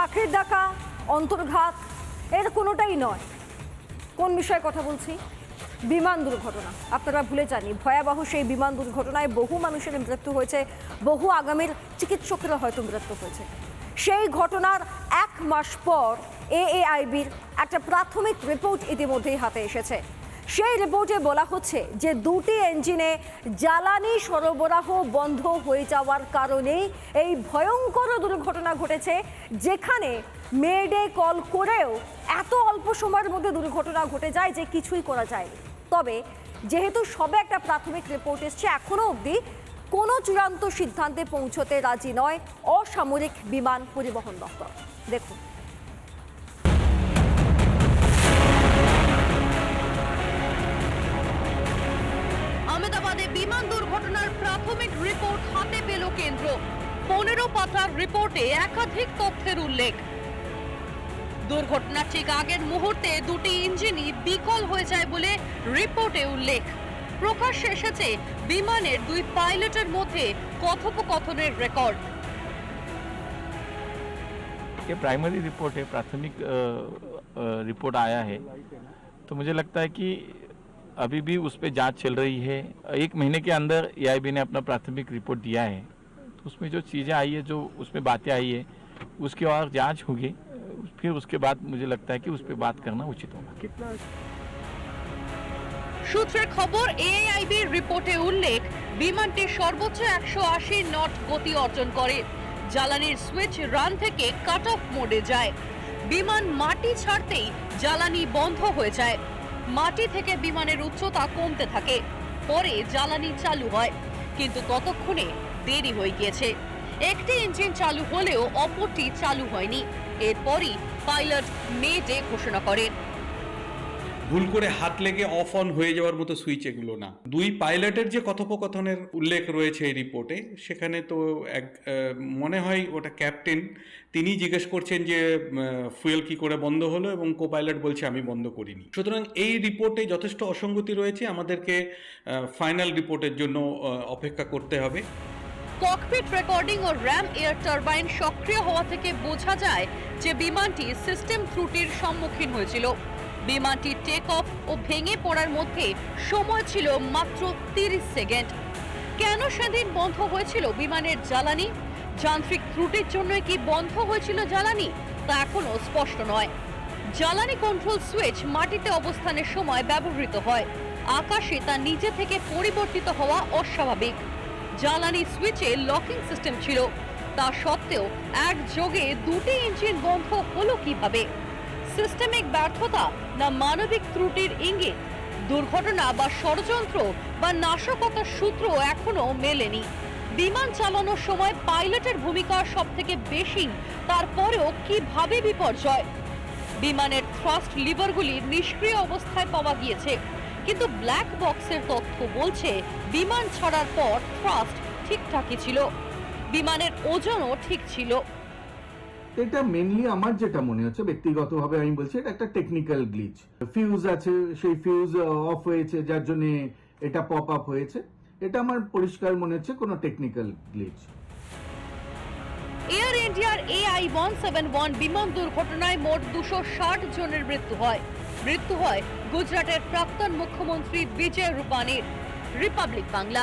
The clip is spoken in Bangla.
পাখির ডাকা, অন্তর্ঘাত, এর কোনোটাই নয়। কোন বিষয়ে কথা বলছি? বিমান দুর্ঘটনা। আপনারা ভুলে যাননি, ভয়াবহ সেই বিমান দুর্ঘটনায় বহু মানুষের মৃত্যু হয়েছে, বহু আগামীর চিকিৎসকেরা হয়তো মৃত্যু হয়েছে। সেই ঘটনার এক মাস পর এএআইবির একটা প্রাথমিক রিপোর্ট ইতিমধ্যেই হাতে এসেছে। সেই রিপোর্টে বলা হচ্ছে যে দুটি ইঞ্জিনে জ্বালানি সরবরাহ বন্ধ হয়ে যাওয়ার কারণেই এই ভয়ঙ্কর দুর্ঘটনা ঘটেছে, যেখানে মেডে কল করেও এত অল্প সময়ের মধ্যে দুর্ঘটনা ঘটে যায় যে কিছুই করা যায়নি। তবে যেহেতু সবে একটা প্রাথমিক রিপোর্ট এসছে এখনও অবধি কোনো চূড়ান্ত সিদ্ধান্তে পৌঁছতে রাজি নয় অসামরিক বিমান পরিবহন দপ্তর। দেখুন। বিমান দুর্ঘটনার প্রাথমিক রিপোর্ট হাতে পেল কেন্দ্র পনেরো পাতার রিপোর্টে একাধিক তথ্যের উল্লেখ দুর্ঘটনার ঠিক আগের মুহূর্তে দুটি ইঞ্জিনই বিকল হয়ে যায় বলে রিপোর্টে উল্লেখ প্রকাশ্যে এসেছে বিমানের দুই পাইলটের মধ্যে কথোপকথনের রেকর্ড ये प्राइमरी रिपोर्ट है प्राथमिक अ, अ, रिपोर्ट आया है तो मुझे लगता है कि अभी भी उस पर जांच चल रही है एक महीने के अंदर एआईबी ने अपना प्राथमिक रिपोर्ट दिया है तो उसमें जो चीज़ें आई है जो उसमें बातें आई है उसकी और जांच होगी फिर उसके बाद मुझे लगता है कि उस पर बात करना उचित होगा সূত্রের খবর এআইবির রিপোর্টে উল্লেখ বিমানটি সর্বোচ্চ একশো আশি নট গতি অর্জন করে জ্বালানির সুইচ রান থেকে কাট অফ মোডে যায় বিমান মাটি ছাড়তেই জ্বালানি বন্ধ হয়ে যায় মাটি থেকে বিমানের উচ্চতা কমতে থাকে। পরে জ্বালানি চালু হয়, কিন্তু ততক্ষণে দেরি হয়ে গিয়েছে। একটি ইঞ্জিন চালু হলেও অপরটি চালু হয়নি। এরপরই পাইলট মে ডে ঘোষণা করেন। ভুল করে হাত লেগে অফ অন হয়ে যাওয়ার মতো সুইচ এগুলো না। দুই পাইলটের যে কথোপকথনের উল্লেখ রয়েছে এই রিপোর্টে সেখানে তো এক মনে হয় ওটা ক্যাপ্টেন তিনি জিজ্ঞেস করছেন যে ফুয়েল কি করে বন্ধ হলো এবং কো পাইলট বলছে, আমি বন্ধ করিনি। সুতরাং এই রিপোর্টে যথেষ্ট অসঙ্গতি রয়েছে, আমাদেরকে ফাইনাল রিপোর্টের জন্য অপেক্ষা করতে হবে। ককপিট রেকর্ডিং ও র্যাম এয়ার টারবাইন সক্রিয় হওয়া থেকে বোঝা যায় যে বিমানটি সিস্টেম ত্রুটির সম্মুখীন হয়েছিল। বিমানটি টেক অফ ও ভেঙে পড়ার মধ্যে সময় ছিল মাত্র তিরিশ সেকেন্ড। কেন সেদিন বন্ধ হয়েছিল বিমানের জ্বালানি? যান্ত্রিক ত্রুটির জন্য কি বন্ধ হয়েছিল জ্বালানি? তা এখনও স্পষ্ট নয়। জ্বালানি কন্ট্রোল সুইচ মাটিতে অবস্থানের সময় ব্যবহৃত হয়। আকাশে তা নিজে থেকে পরিবর্তিত হওয়া অস্বাভাবিক। জ্বালানি সুইচে লকিং সিস্টেম ছিল। তা সত্ত্বেও একযোগে দুটি ইঞ্জিন বন্ধ হলো কীভাবে? সিস্টেমিক ব্যর্থতা না মানবিক ত্রুটির ইঙ্গিত? দুর্ঘটনা বা ষড়যন্ত্র বা নাশকতার সূত্র এখনও মেলেনি। বিমান চালানোর সময় পাইলটের ভূমিকা সব থেকে বেশি, তারপরেও কীভাবে বিপর্যয়? বিমানের থ্রাস্ট লিভারগুলি নিষ্ক্রিয় অবস্থায় পাওয়া গিয়েছে, কিন্তু ব্ল্যাক বক্সের তথ্য বলছে বিমান ছাড়ার পর থ্রাস্ট ঠিকঠাকই ছিল। বিমানের ওজনও ঠিক ছিল। এটা মেনলি আমার যেটা মনে হচ্ছে, ব্যক্তিগতভাবে আমি বলছি, এটা একটা টেকনিক্যাল গ্লিচ ফিউজ আছে, সেই ফিউজ অফ হয়েছে, যার জন্য এটা পপ আপ হয়েছে। এটা আমার পরিষ্কার মনে হচ্ছে কোনো টেকনিক্যাল গ্লিচ এয়ার ইন্ডিয়ার এআই ওয়ান সেভেন ওয়ান বিমান দুর্ঘটনায় মোট দুশো ষাট জনের মৃত্যু হয়। মৃত্যু হয় গুজরাটের প্রাক্তন মুখ্যমন্ত্রী বিজয় রূপানির রিপাবলিক বাংলা।